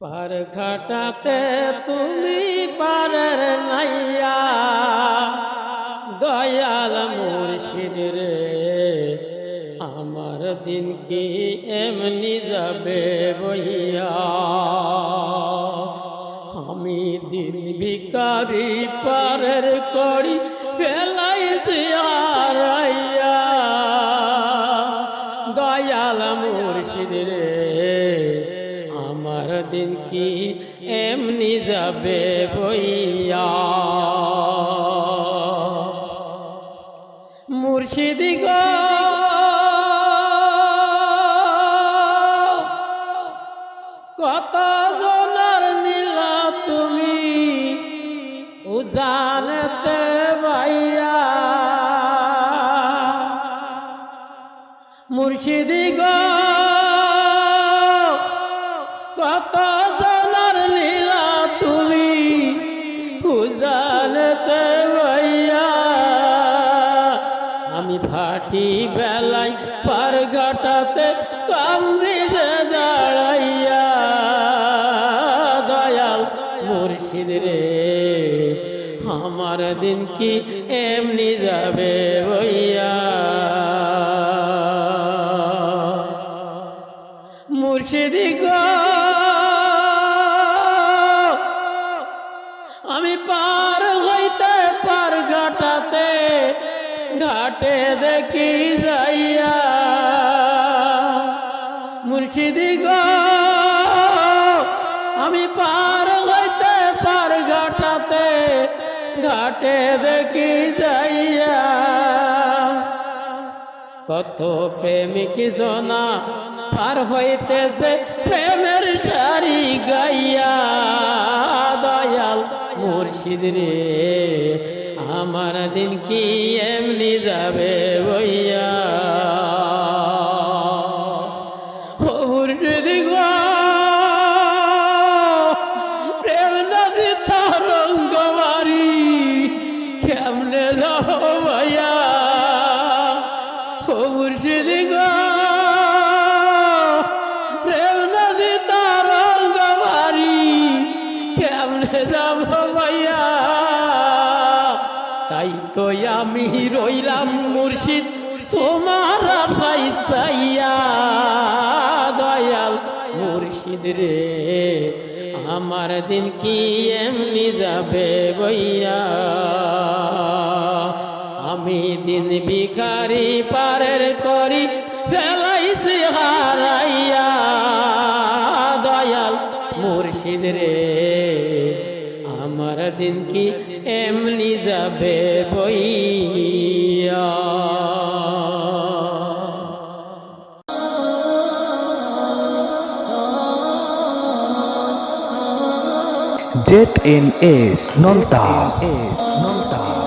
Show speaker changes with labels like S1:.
S1: পার ঘাটাতে তুমি পারের নাইয়া, দয়াল মুর্শিদ রে, আমার দিন কি এমনি যাবে বইয়া আমি দিন ভিকারি পারের করি ফেলাইছি আরাইয়া দয়াল মুর্শিদ রে দিন কি এমনি যাবে বইয়া? মুর্শিদি গো। কত জনার নীলা তুমি উজানতে বাইয়া। মুর্শিদি গো। উজানতে বাইয়া আমি ভাটি বেলায় পার ঘাটাতে কান্দি যে দাঁড়াইয়া। দয়াল মুর্শিদ রে, আমার দিন কি এমনি যাবে বইয়া? মুর্শিদি গো আমি পার হইতে পার ঘাটাতে, ঘাটে দেখি যাইয়া। মুর্শিদি গো, আমি পার হইতে পার ঘাটাতে, ঘাটে দেখি যাইয়া। কত প্রেমিক জনা পার হইতেছে প্রেমের সারি গাইয়া মুর্শিদ রে আমার দিন কি এমনি যাবে বইয়া? ও মুর্শিদ গো প্রেম যাব ভাইয়া তাই তো আমি রইলাম মুর্শিদ, তোমার আশাই সাইয়া দয়াল মুর্শিদ রে, আমার দিন কি এমনি যাবে বইয়া? আমি দিন ভিখারি পারের করি, ফেলাইছি হারাইয়া। দয়াল মুর্শিদ রে দিন কি এমনি যাবে বইয়া?
S2: Z N S Nalta. S Nalta.